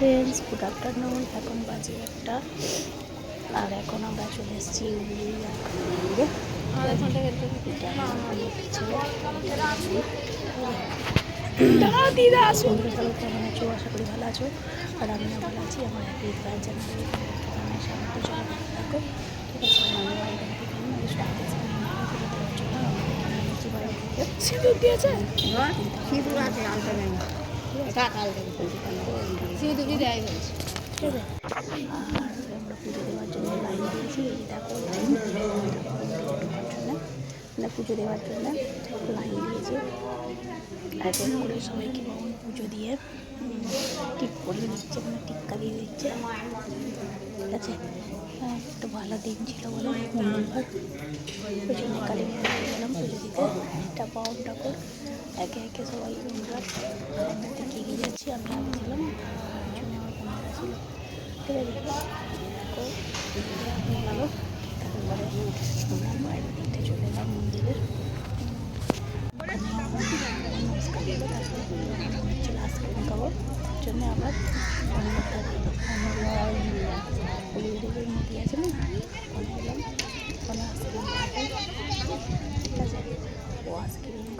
Friends good afternoon এখন বাজে একটা। আর এখন আমরা চলে এসেছি মন্দিরে কেমন আছো? আশা করি ভালো আছো। আর আমিও ভালো আছি আমার হ্যাপি গান জানাব আমার সামনে চলে ভালো থাকো ঠিক আছে আমি এখান থেকে আমি সিঁদুর দিয়েছে? সিঁদুর নেই আমরা পুজো দেওয়ার জন্য লাইন দিয়েছি দেখো মানে পুজো দেওয়ার জন্য লাইন দিয়েছে। এক করে সবাইকে ভগবান পুজো দিয়ে টিপ পরিয়ে দিচ্ছে মানে টিক্কা দিয়ে দিচ্ছে। ঠিক আছে? হ্যাঁ, একটু ভালো দিন ছিল বলে মঙ্গলবার। ওই কালী মন্দিরে গেলাম পুজো দিতে। এটা ঠাকুর একে একে সবাই আমরা লাইনের দিকে এগিয়ে যাচ্ছি, আমি আগে ছিলাম। পিছনে আমার বোনেরা ছিল। ঠিক আছে গেল তারপরে আমরা বাইরের দিকটা চলে এলাম মন্দিরের জন্য আবার অন্যটা হলুদের নদী আছে না ওখানে গেলাম ওখানে আইসক্রিম খাব ঠিক আছে ও আইসক্রিম খাব বলে বায়না করছিল এখন বায়না করেছে ওই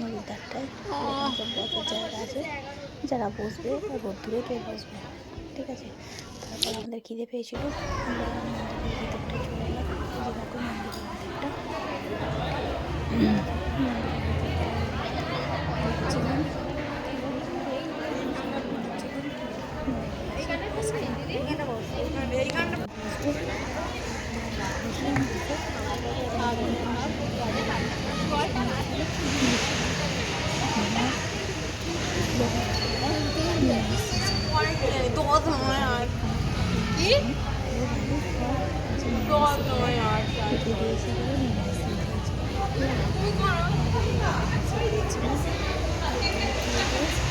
নদীর ধারটায় জায়গা আছে, যারা বসবে রোদ্দুরে কেউ বসবে ঠিক আছে? তারপর আমাদের খিদে পেয়েছিল এই যে দেখো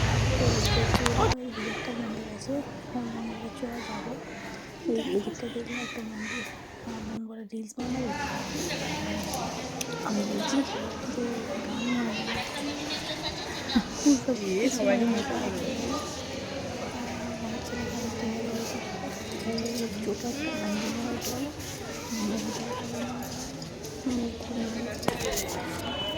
মন্দিরের ভিতরটা ছিলাম একটা মন্দির আছে ওই মন্দিরে চলে যাব ওই দিকটা দেখলে একটা মন্দির আমার মন বলে রিলস বানাবো আমি বলছি যে সবাই ছোট একটা মন্দির হয়েছিল ঠিক আছে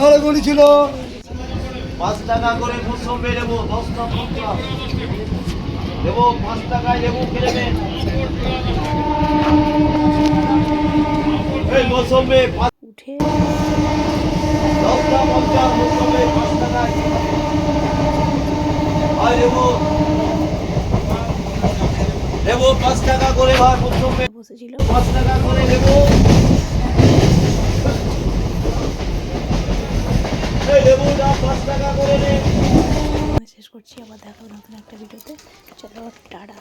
ভালো গনি ছিল। পাঁচ টাকা করে মৌসুমে নেব দশটা পঞ্চাশ। দেবো পাঁচ টাকায় দেবো কিনবেন এই মৌসুমে উঠে। দশটা পঞ্চাশ মৌসুমে পাঁচ টাকায় টাকা করে ভাই মৌসুমে বসেছিল। পাঁচ টাকা করে দেবো এই দেবো না পাঁচ টাকা করে নে শেষ করছি আবার দেখা হবে নতুন একটা ভিডিওতে। চলো টাটা।